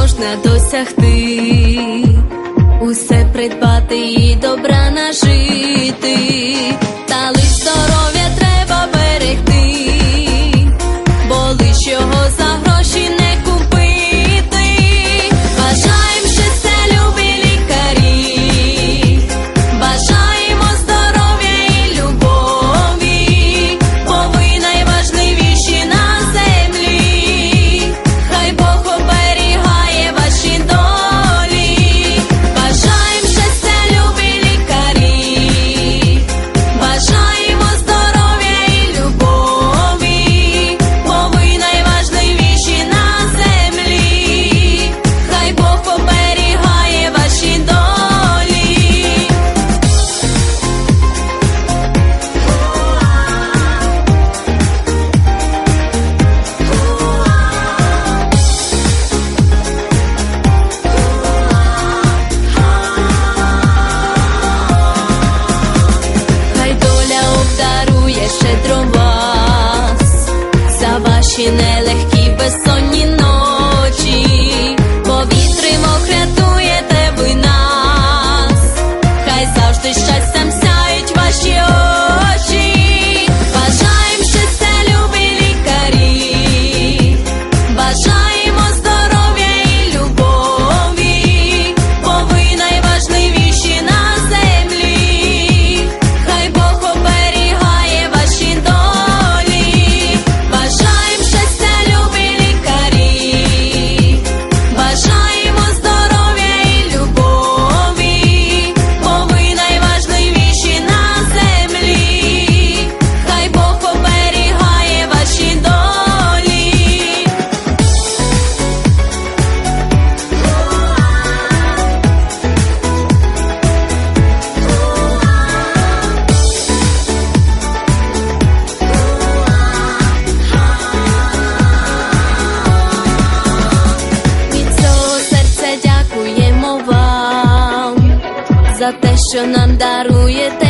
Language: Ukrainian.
можна досягти, усе придбати і добра нажити. Ще для вас за ваші нелегкі безсонні ночі. те, що нам даруєте.